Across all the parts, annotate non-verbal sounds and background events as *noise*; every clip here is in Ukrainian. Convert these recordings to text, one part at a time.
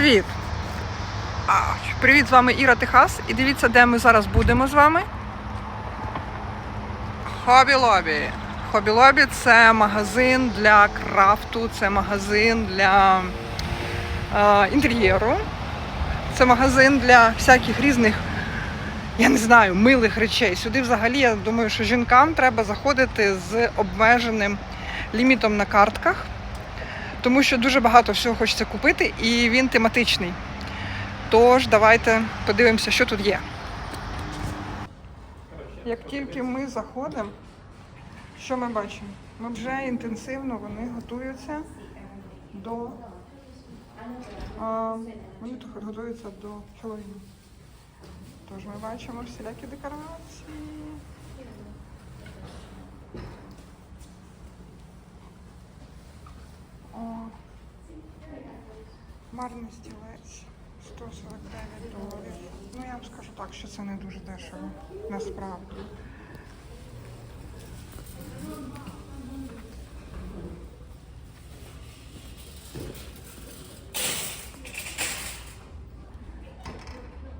Привіт! Привіт, з вами Іра Техас. І дивіться, де ми зараз будемо з вами. Хобі Лобі. Хобі Лобі це магазин для крафту, це магазин для е, інтер'єру, це магазин для всяких різних, я не знаю, милих речей. Сюди взагалі, я думаю, що жінкам треба заходити з обмеженим лімітом на картках тому що дуже багато всього хочеться купити, і він тематичний. Тож, давайте подивимося, що тут є. Як тільки ми заходимо, що ми бачимо? Ми вже інтенсивно вони готуються до. А, вони тут готуються до Хеллоуіну. Тож ми бачимо всілякі декорації. Марний стілець 149 доларів. Ну я вам скажу так, що це не дуже дешево, насправді.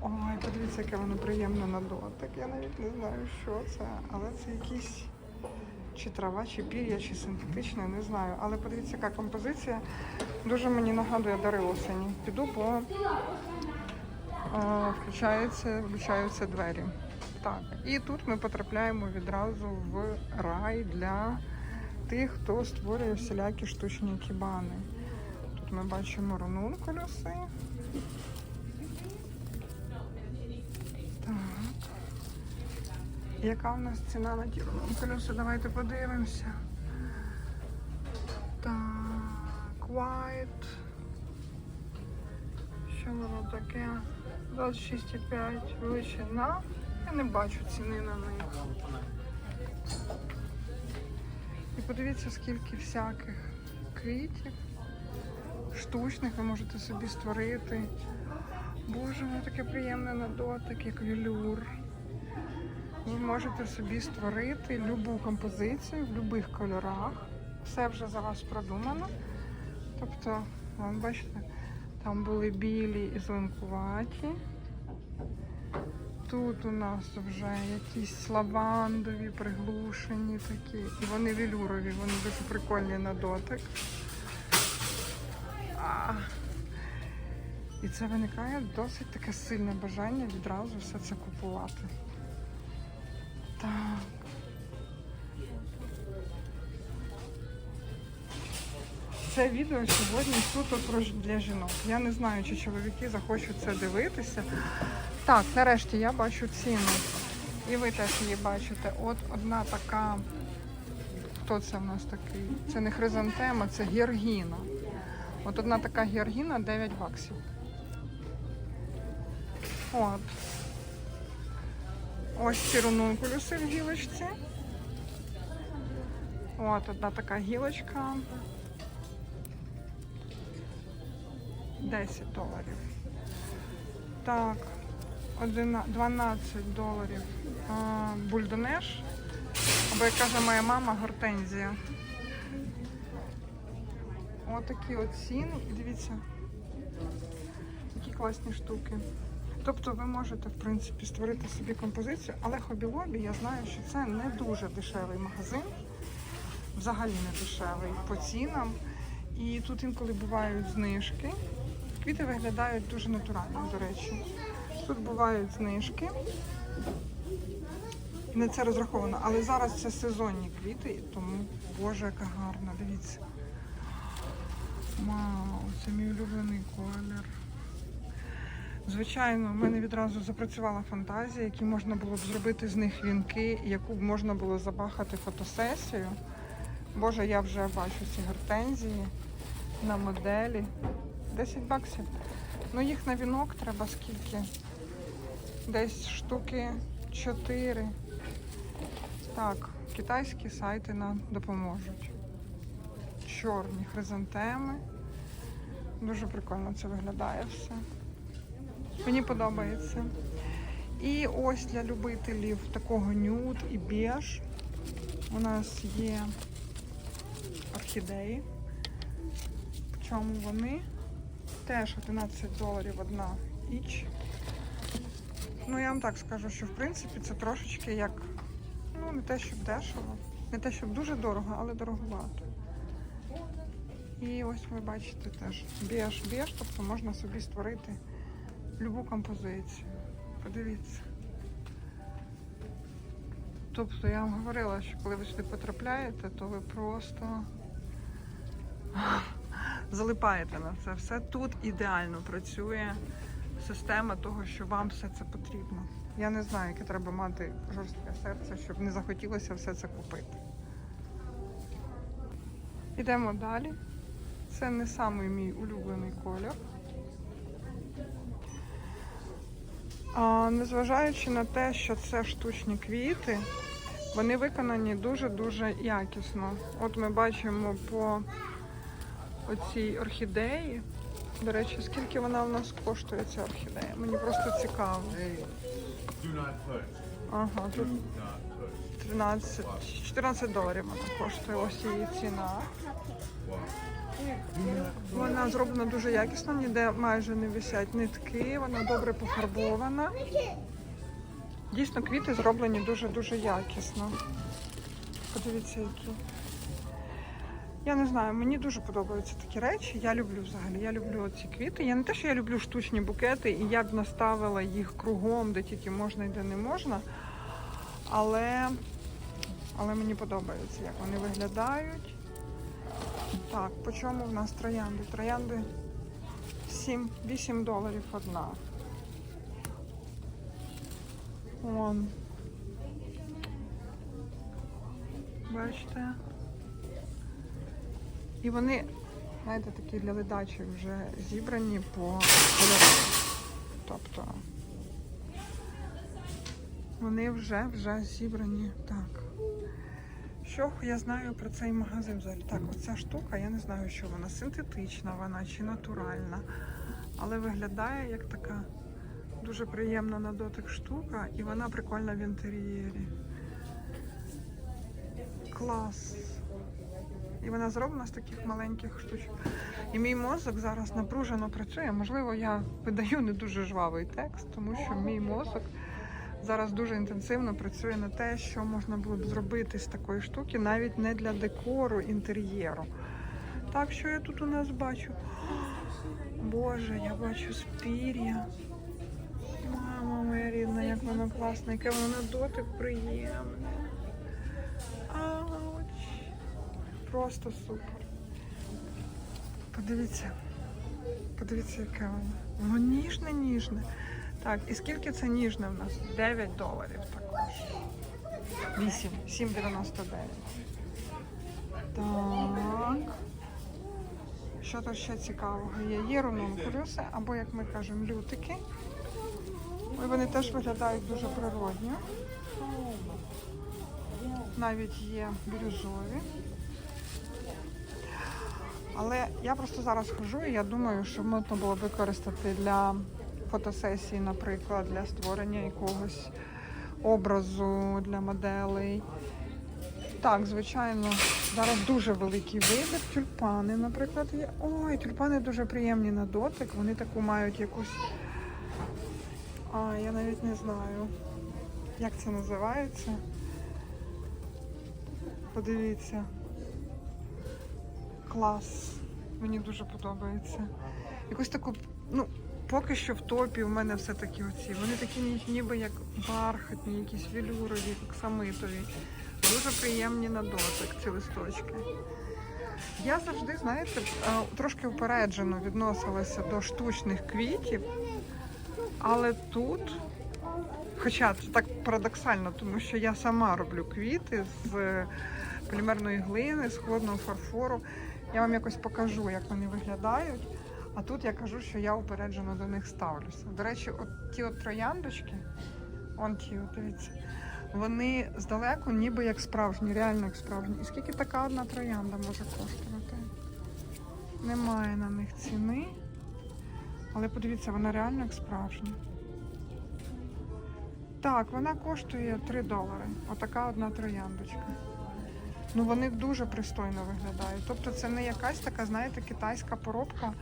Ой, подивіться, яке воно приємне на дотик. Я навіть не знаю, що це, але це якісь чи трава, чи пір'я, чи синтетичне, не знаю. Але подивіться, яка композиція дуже мені нагадує дари осені. Піду, бо е, включаються, двері. Так, і тут ми потрапляємо відразу в рай для тих, хто створює всілякі штучні кібани. Тут ми бачимо ронункулюси. Яка у нас ціна на ті ронункулюси? Давайте подивимося. Так, white. Що воно таке? 26,5 величина. Я не бачу ціни на них. І подивіться, скільки всяких квітів, штучних ви можете собі створити. Боже, воно таке приємне на дотик, як велюр. Ви можете собі створити любу композицію в будь-яких кольорах. Все вже за вас продумано. Тобто, вон, бачите, там були білі і зеленкуваті. Тут у нас вже якісь лавандові, приглушені такі. І вони велюрові, вони дуже прикольні на дотик. А. І це виникає досить таке сильне бажання відразу все це купувати. Це відео сьогодні суто для жінок. Я не знаю, чи чоловіки захочуть це дивитися. Так, нарешті я бачу ціну. І ви теж її бачите. От одна така. Хто це в нас такий? Це не хризантема, це георгіна. От одна така георгіна 9 баксів. От. Ось ці ронункулюси в гілочці. От одна така гілочка. 10 доларів. Так, 12 доларів. Бульдонеш. Або як каже моя мама, гортензія. Ось такі от ціни. І дивіться, які класні штуки. Тобто ви можете, в принципі, створити собі композицію, але хобі лобі, я знаю, що це не дуже дешевий магазин, взагалі не дешевий по цінам. І тут інколи бувають знижки. Квіти виглядають дуже натурально, до речі. Тут бувають знижки. На це розраховано. Але зараз це сезонні квіти, тому боже, яка гарна, дивіться. Вау, це мій улюблений колір. Звичайно, в мене відразу запрацювала фантазія, які можна було б зробити з них вінки, яку б можна було забахати фотосесію. Боже, я вже бачу ці гортензії на моделі. 10 баксів. Ну їх на вінок треба скільки? Десь штуки 4. Так, китайські сайти нам допоможуть. Чорні хризантеми. Дуже прикольно це виглядає все. Мені подобається. І ось для любителів такого нюд і біж у нас є орхідеї. Причому вони Теж 11 доларів одна іч. Ну, я вам так скажу, що в принципі це трошечки як, ну, не те, щоб дешево, не те, щоб дуже дорого, але дороговато. І ось ви бачите теж біж, біж, тобто можна собі створити любу композицію. Подивіться. Тобто я вам говорила, що коли ви сюди потрапляєте, то ви просто залипаєте на це все. Тут ідеально працює система того, що вам все це потрібно. Я не знаю, яке треба мати жорстке серце, щоб не захотілося все це купити. Йдемо далі. Це не самий мій улюблений колір. А, незважаючи на те, що це штучні квіти, вони виконані дуже-дуже якісно. От ми бачимо по оцій орхідеї. До речі, скільки вона в нас коштує ця орхідея? Мені просто цікаво. Ага, тут 13, 14 доларів вона коштує. Ось її ціна. Вона зроблена дуже якісно, ніде майже не висять нитки, вона добре пофарбована. Дійсно, квіти зроблені дуже-дуже якісно. Подивіться, які. Я не знаю, мені дуже подобаються такі речі. Я люблю взагалі. Я люблю ці квіти. Я не те, що я люблю штучні букети, і я б наставила їх кругом, де тільки можна і де не можна. Але, але мені подобається, як вони виглядають. Так, по чому в нас троянди? Троянди 7, 8 доларів одна. Вон. Бачите? І вони, знаєте, такі для ледачі вже зібрані по кольорам. Тобто вони вже вже зібрані так. Що я знаю про цей магазин взагалі? Так, оця штука, я не знаю, що вона синтетична вона чи натуральна, але виглядає як така дуже приємна на дотик штука, і вона прикольна в інтер'єрі. Клас. І вона зроблена з таких маленьких штучок. І мій мозок зараз напружено працює. Можливо, я видаю не дуже жвавий текст, тому що мій мозок зараз дуже інтенсивно працює на те, що можна було б зробити з такої штуки, навіть не для декору інтер'єру. Так, що я тут у нас бачу? Боже, я бачу спір'я. Мама моя рідна, як воно класне, яке воно дотик приємне. Просто супер. Подивіться. Подивіться, яке воно. Воно ніжне, ніжне. Так, і скільки це ніжне в нас? 9 доларів також. 8, 7,99. Так. Що тут ще цікавого є? Є рунункулюси, або, як ми кажемо, лютики. Ой, Вони теж виглядають дуже природньо. Навіть є бірюзові. Але я просто зараз хожу і я думаю, що можна було використати для фотосесії, наприклад, для створення якогось образу для моделей. Так, звичайно, зараз дуже великий вибір. Тюльпани, наприклад, є. Ой, тюльпани дуже приємні на дотик. Вони таку мають якусь. А, я навіть не знаю, як це називається. Подивіться. Клас. Мені дуже подобається. Якусь таку, ну, поки що в топі у мене все-таки оці. Вони такі ніби як бархатні, якісь велюрові, оксамитові. Дуже приємні на дотик ці листочки. Я завжди, знаєте, е, трошки упереджено відносилася до штучних квітів, але тут, хоча це так парадоксально, тому що я сама роблю квіти з полімерної глини, з холодного фарфору. Я вам якось покажу, як вони виглядають. А тут я кажу, що я упереджено до них ставлюся. До речі, от ті от трояндочки, он ті, от дивіться, вони здалеку ніби як справжні, реально як справжні. І скільки така одна троянда може коштувати? Немає на них ціни. Але подивіться, вона реально як справжня. Так, вона коштує 3 долари. Отака одна трояндочка. Ну вони дуже пристойно виглядають. Тобто це не якась така, знаєте, китайська поробка,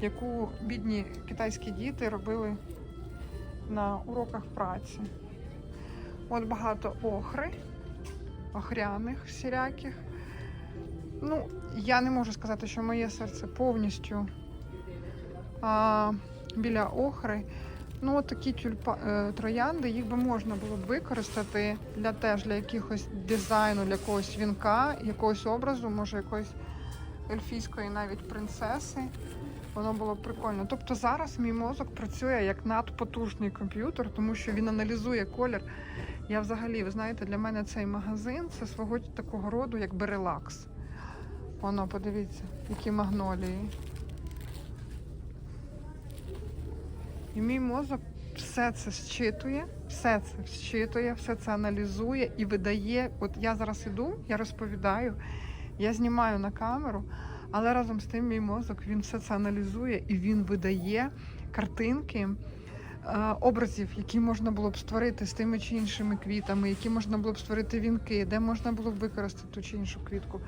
яку бідні китайські діти робили на уроках праці. От багато охри, охряних всіляких. Ну, я не можу сказати, що моє серце повністю а, біля охри. Ну, от такі тюльпа, е, троянди, їх би можна було б використати для теж для якихось дизайну, для якогось вінка, якогось образу, може якоїсь ельфійської навіть принцеси. Воно було б прикольно. Тобто зараз мій мозок працює як надпотужний комп'ютер, тому що він аналізує колір. Я взагалі, ви знаєте, для мене цей магазин це свого такого роду, якби релакс. Воно, подивіться, які магнолії. І мій мозок все це зчитує, все це зчитує, все це аналізує і видає. От я зараз іду, я розповідаю, я знімаю на камеру, але разом з тим мій мозок він все це аналізує і він видає картинки. е, Образів, які можна було б створити з тими чи іншими квітами, які можна було б створити вінки, де можна було б використати ту чи іншу квітку.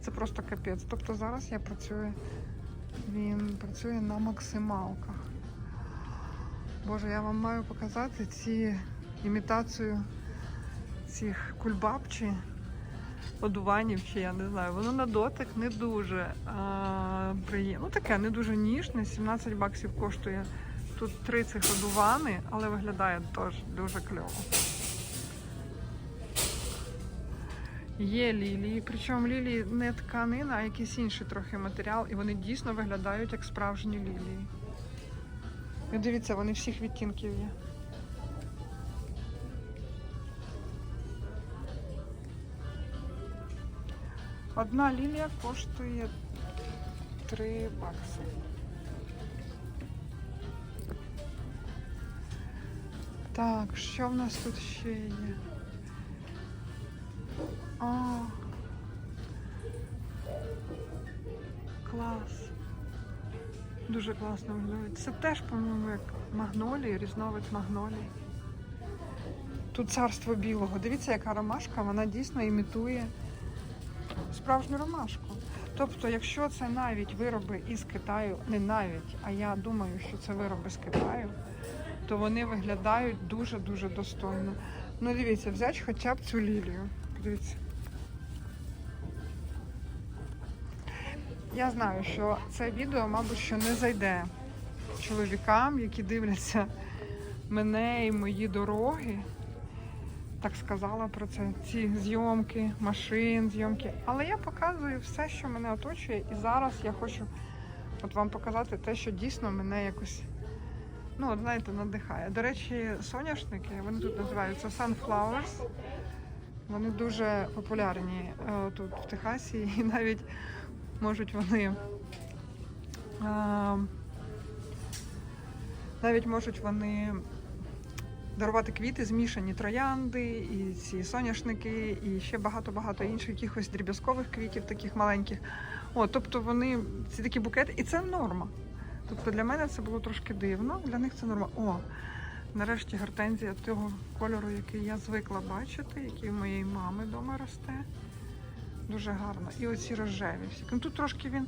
Це просто капець. Тобто зараз я працюю, він працює на максималках. Боже, я вам маю показати ці імітацію цих кульбаб чи одуванів, чи я не знаю. Воно на дотик не дуже а, приємно. Ну таке не дуже ніжне. 17 баксів коштує. Тут три цих одувани, але виглядає теж дуже кльово. Є лілії, причому лілії не тканина, а якийсь інший трохи матеріал, і вони дійсно виглядають як справжні лілії. І дивіться, вони всіх відтінків є. Одна лілія коштує 3 бакси. Так, що в нас тут ще є? О, клас. Дуже класно виглядає. Це теж, по-моєму, як магнолії, різновид магнолії. Тут царство білого. Дивіться, яка ромашка, вона дійсно імітує справжню ромашку. Тобто, якщо це навіть вироби із Китаю, не навіть, а я думаю, що це вироби з Китаю, то вони виглядають дуже-дуже достойно. Ну, дивіться, взяти хоча б цю лілію. Подивіться. Я знаю, що це відео, мабуть, що не зайде чоловікам, які дивляться мене і мої дороги. Так сказала про це. Ці зйомки, машин, зйомки. Але я показую все, що мене оточує. І зараз я хочу от вам показати те, що дійсно мене якось, ну, от знаєте, надихає. До речі, соняшники, вони тут називаються Sunflowers. Вони дуже популярні е, тут в Техасі і навіть можуть вони. е, навіть можуть вони дарувати квіти, змішані троянди, і ці соняшники, і ще багато-багато інших якихось дріб'язкових квітів, таких маленьких. О, тобто вони ці такі букети, і це норма. Тобто для мене це було трошки дивно, для них це норма. О, нарешті гортензія того кольору, який я звикла бачити, який у моєї мами вдома росте. Дуже гарно. І оці рожеві всі. Ну, тут трошки він,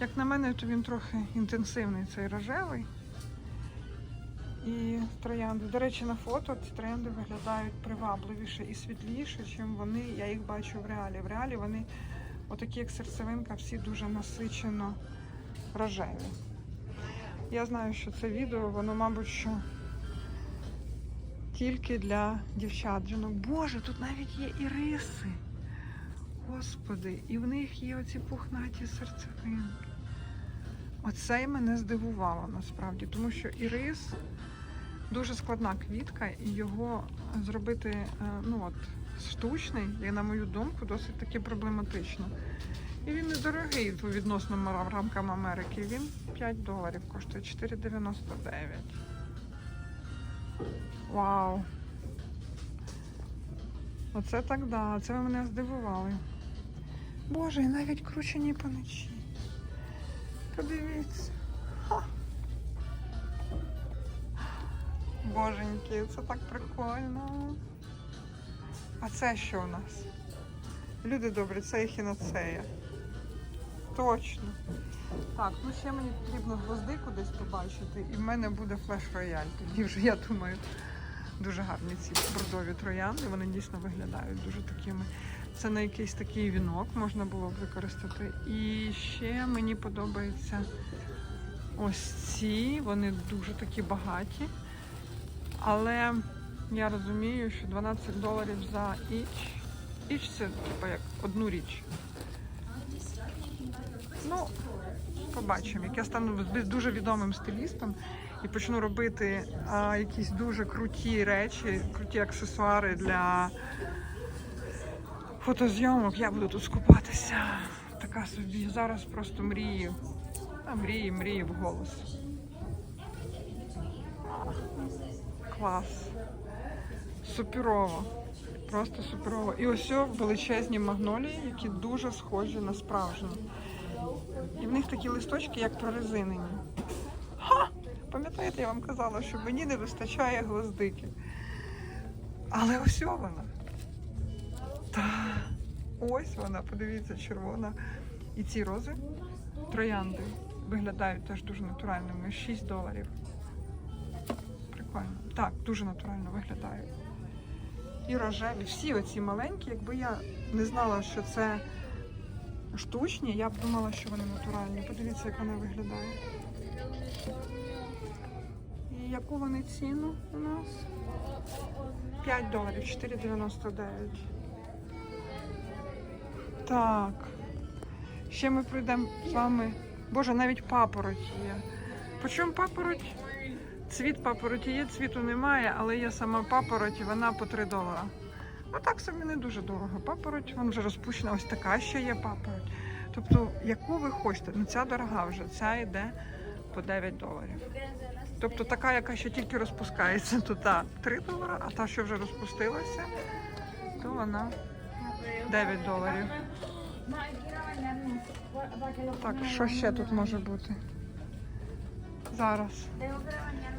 як на мене, то він трохи інтенсивний цей рожевий. І троянди. До речі, на фото ці троянди виглядають привабливіше і світліше, ніж вони, я їх бачу в реалі. В реалі вони, отакі як серцевинка, всі дуже насичено рожеві. Я знаю, що це відео, воно, мабуть, що тільки для дівчат. Жінок. Боже, тут навіть є іриси. Господи, і в них є оці пухнаті серцевинки. Оце й мене здивувало насправді, тому що ірис дуже складна квітка, і його зробити е, ну от, штучний, і, на мою думку, досить таки проблематично. І він недорогий по відносно рамкам Америки. Він 5 доларів коштує 4,99. Вау! Оце так да, це ви мене здивували. Боже, і навіть кручені паничі. Подивіться. Ха. Боженьки, це так прикольно. А це що у нас? Люди добрі, це ехінацея. точно. Так, ну ще мені потрібно гвоздику десь побачити, і в мене буде флеш-рояль. Тоді вже я думаю, дуже гарні ці бордові троянди. Вони дійсно виглядають дуже такими. Це на якийсь такий вінок можна було б використати. І ще мені подобаються ось ці, вони дуже такі багаті. Але я розумію, що 12 доларів за іч. Іч це типу як одну річ. Ну, побачимо. Як я стану дуже відомим стилістом і почну робити а, якісь дуже круті речі, круті аксесуари для фотозйомок, я буду тут скупатися. Така собі. Зараз просто мрію. А мрії, мрії в голос. Клас. Суперово. Просто суперово. І ось величезні магнолії, які дуже схожі на справжні. І в них такі листочки, як прорезинені. Ха! Пам'ятаєте, я вам казала, що мені не вистачає гвоздики. Але ось вона. Ось вона, подивіться, червона. І ці рози, троянди, виглядають теж дуже натуральними. 6 доларів. Прикольно. Так, дуже натурально виглядають. І рожеві. Всі оці маленькі, якби я не знала, що це штучні, я б думала, що вони натуральні. Подивіться, як вони виглядають. І яку вони ціну у нас? 5 доларів, 4,99. Так. Ще ми прийдемо з вами. Боже, навіть папороть є. Почому папороть? Цвіт папороті є, цвіту немає, але є сама папороть, і вона по 3 долара. Ну так собі не дуже дорого. Папороть, вона вже розпущена, ось така ще є папороть. Тобто, яку ви хочете, ну ця дорога вже, ця йде по 9 доларів. Тобто така, яка ще тільки розпускається, то та 3 долара, а та, що вже розпустилася, то вона 9 доларів. Так, що ще тут може бути? Зараз.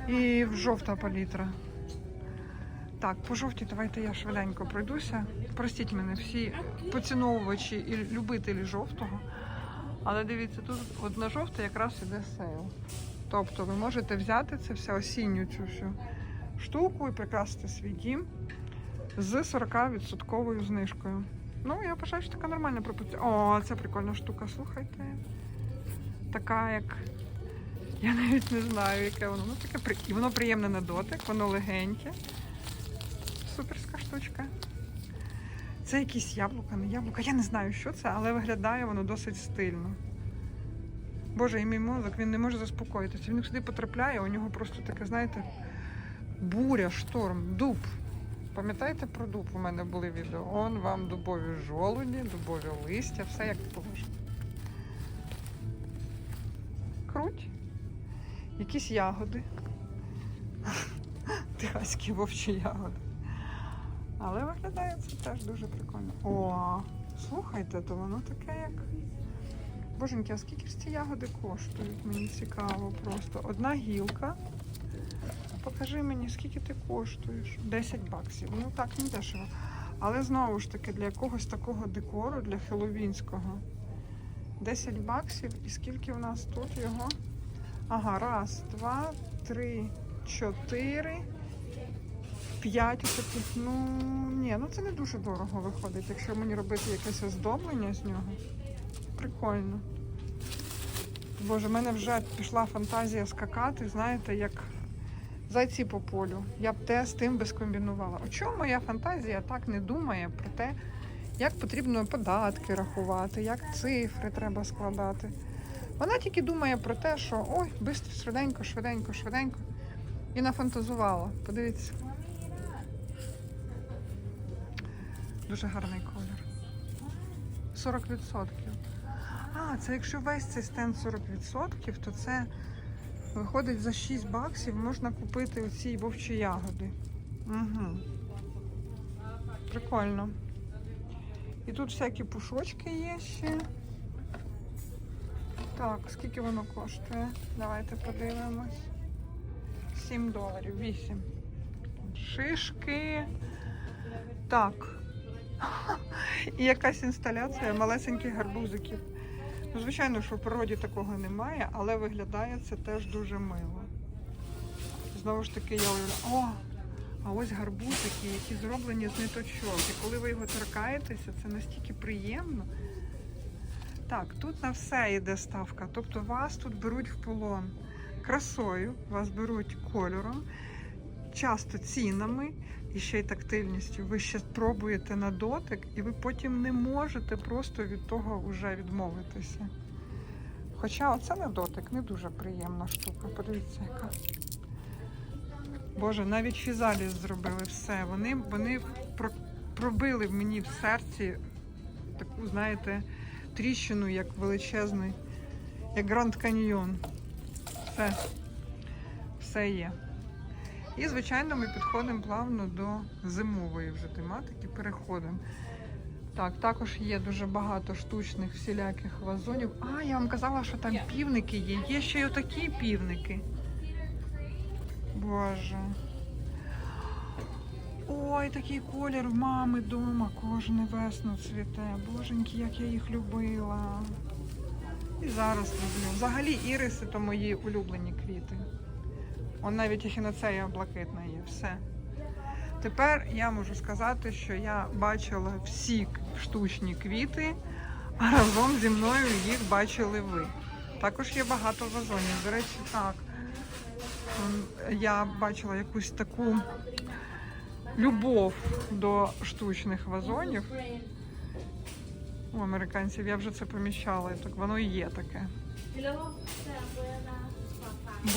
І в жовта палітра. Так, по жовтій давайте я швиденько пройдуся. Простіть мене, всі поціновувачі і любителі жовтого. Але дивіться, тут от на жовте якраз іде сейл. Тобто ви можете взяти це все осінню цю всю штуку і прикрасити свій дім з 40% знижкою. Ну, я вважаю, що така нормальна пропозиція. О, це прикольна штука, слухайте. Така як. Я навіть не знаю, яке воно. Ну, таке при... І воно приємне на дотик, воно легеньке. Суперська штучка. Це якісь яблука, не яблука. Я не знаю, що це, але виглядає воно досить стильно. Боже, і мій мозок, він не може заспокоїтися. Він сюди потрапляє, у нього просто таке, знаєте, буря, шторм, дуб. Пам'ятаєте про дуб? У мене були відео. Он вам дубові жолуді, дубові листя, все як положено. Круть. Якісь ягоди. *laughs* Техаські вовчі ягоди. Але виглядає це теж дуже прикольно. О, слухайте, то воно таке як. Боженьки, а скільки ж ці ягоди коштують? Мені цікаво просто. Одна гілка. Покажи мені, скільки ти коштуєш? 10 баксів. Ну так, не дешево. Але знову ж таки, для якогось такого декору, для хеловінського. 10 баксів. І скільки в нас тут його? Ага, раз, два, три, чотири, п'ять таких. Ну, ні, ну це не дуже дорого виходить, якщо мені робити якесь оздоблення з нього. Прикольно. Боже, в мене вже пішла фантазія скакати, знаєте, як зайці по полю. Я б те з тим би скомбінувала. У чому моя фантазія так не думає про те, як потрібно податки рахувати, як цифри треба складати. Вона тільки думає про те, що ой, швидко, швиденько, швиденько, швиденько. І нафантазувала. Подивіться. Дуже гарний колір. 40%. А, це якщо весь цей стенд 40%, то це виходить за 6 баксів можна купити оці вовчі ягоди. Угу. Прикольно. І тут всякі пушочки є ще. Так, скільки воно коштує? Давайте подивимось. 7 доларів, 8. Шишки. Так. *laughs* І якась інсталяція малесеньких гарбузиків. Ну, Звичайно, що в природі такого немає, але виглядає це теж дуже мило. Знову ж таки, я уявляю, о, а ось гарбузики, які зроблені з ниточок. І коли ви його торкаєтеся, це настільки приємно. Так, тут на все йде ставка. Тобто вас тут беруть в полон красою, вас беруть кольором, часто цінами і ще й тактильністю. Ви ще пробуєте на дотик, і ви потім не можете просто від того вже відмовитися. Хоча оце на дотик не дуже приємна штука. Подивіться, яка. Боже, навіть фізаліс зробили все. Вони, вони про- пробили в мені в серці таку, знаєте, тріщину, як величезний, як Гранд Каньйон. Все. Все є. І, звичайно, ми підходимо плавно до зимової вже тематики, переходимо. Так, також є дуже багато штучних всіляких вазонів. А, я вам казала, що там півники є. Є ще й отакі півники. Боже. Ой, такий колір в мами вдома кожне весну цвіте. Боженьки, як я їх любила. І зараз люблю. Взагалі іриси то мої улюблені квіти. Он навіть ехінацея блакитна є. Все. Тепер я можу сказати, що я бачила всі штучні квіти, а разом зі мною їх бачили ви. Також є багато вазонів. До речі, так. Я бачила якусь таку любов до штучних вазонів. У американців я вже це поміщала, і так воно і є таке.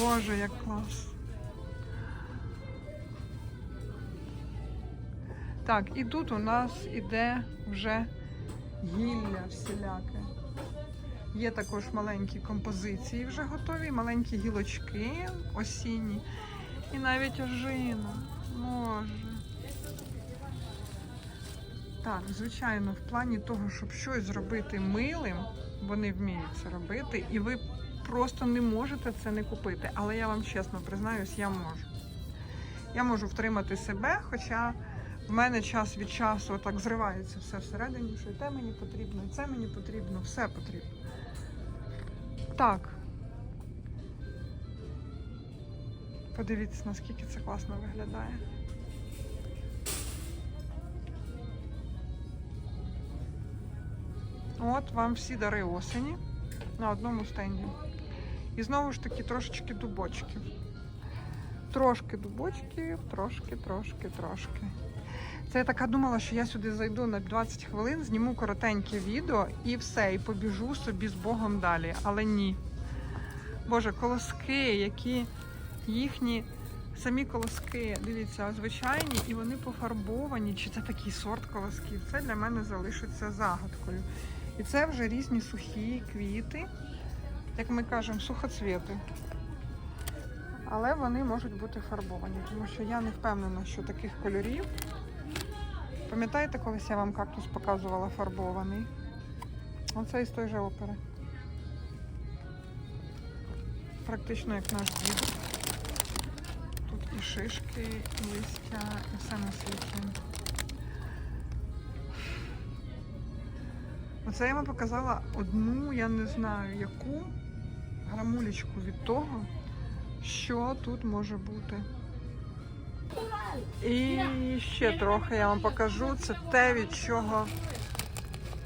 Боже, як клас. Так, і тут у нас іде вже гілля всіляке. Є також маленькі композиції вже готові, маленькі гілочки осінні. І навіть ожина. Боже. Так, звичайно, в плані того, щоб щось зробити милим, вони вміють це робити, і ви просто не можете це не купити. Але я вам чесно признаюсь, я можу. Я можу втримати себе, хоча в мене час від часу так зривається все всередині, що і те мені потрібно, і це мені потрібно, все потрібно. Так. Подивіться, наскільки це класно виглядає. От вам всі дари осені на одному стенді. І знову ж таки трошечки дубочків. Трошки дубочків, трошки, трошки, трошки. Це я така думала, що я сюди зайду на 20 хвилин, зніму коротеньке відео і все, і побіжу собі з Богом далі. Але ні. Боже, колоски, які їхні самі колоски, дивіться, звичайні, і вони пофарбовані. Чи це такий сорт колосків? Це для мене залишиться загадкою. І це вже різні сухі квіти, як ми кажемо, сухоцвіти. Але вони можуть бути фарбовані, тому що я не впевнена, що таких кольорів. Пам'ятаєте, колись я вам кактус показувала фарбований? Оце із той же опери. Практично як наш дід. Тут і шишки, і листя, і все на світі. Оце я вам показала одну, я не знаю яку грамулечку від того, що тут може бути. І ще трохи я вам покажу. Це те, від чого,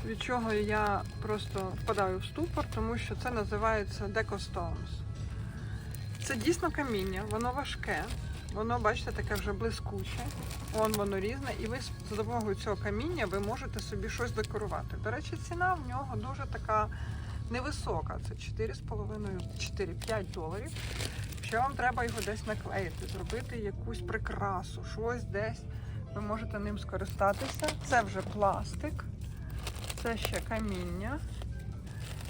від чого я просто впадаю в ступор, тому що це називається Decostones. Це дійсно каміння, воно важке. Воно, бачите, таке вже блискуче. Вон воно різне, і ви з допомогою цього каміння ви можете собі щось декорувати. До речі, ціна в нього дуже така невисока. Це 4,5-4-5 доларів. Що вам треба його десь наклеїти, зробити якусь прикрасу, щось десь. Ви можете ним скористатися. Це вже пластик, це ще каміння.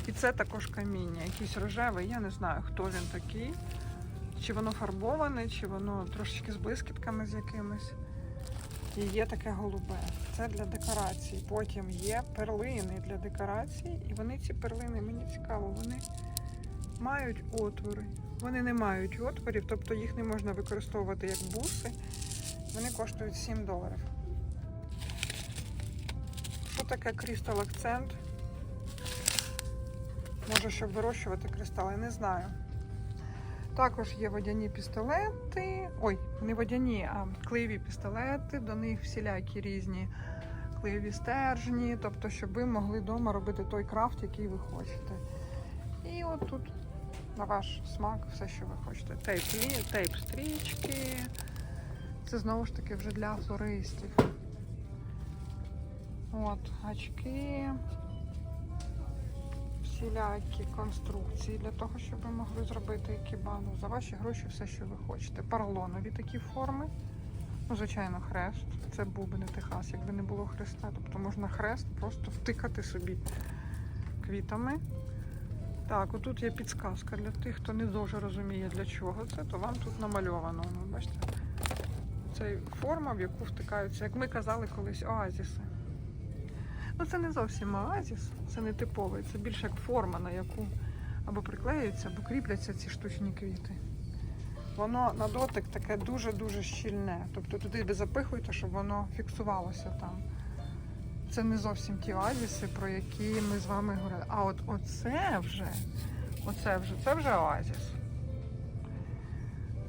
І це також каміння, якийсь рожевий, я не знаю, хто він такий. Чи воно фарбоване, чи воно трошечки з блискітками з якимись. І є таке голубе. Це для декорації. Потім є перлини для декорації. І вони ці перлини, мені цікаво, вони мають отвори. Вони не мають отворів, тобто їх не можна використовувати як буси. Вони коштують 7 доларів. Що таке Crystal Accent? Може, щоб вирощувати кристали, не знаю. Також є водяні пістолети. Ой, не водяні, а клеєві пістолети. До них всілякі різні клеєві стержні. Тобто, щоб ви могли вдома робити той крафт, який ви хочете. І от тут на ваш смак все, що ви хочете. Тейп, тейп стрічки. Це знову ж таки вже для флористів. От, гачки. Всілякі конструкції для того, щоб ви могли зробити екібану. За ваші гроші все, що ви хочете. Парлонові такі форми. Ну, звичайно, хрест. Це був би не Техас, якби не було хреста. Тобто можна хрест просто втикати собі квітами. Так, отут є підсказка для тих, хто не дуже розуміє, для чого це, то вам тут намальовано. Ну, бачите, це форма, в яку втикаються, як ми казали колись, оазіси. Ну, це не зовсім оазіс, це не типовий, це більше як форма, на яку або приклеюються, або кріпляться ці штучні квіти. Воно на дотик таке дуже-дуже щільне. Тобто туди ви запихуєте, щоб воно фіксувалося там. Це не зовсім ті оазіси, про які ми з вами говорили. А от оце вже, оце вже, це вже оазіс.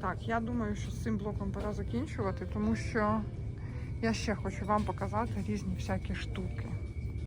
Так, я думаю, що з цим блоком пора закінчувати, тому що я ще хочу вам показати різні всякі штуки.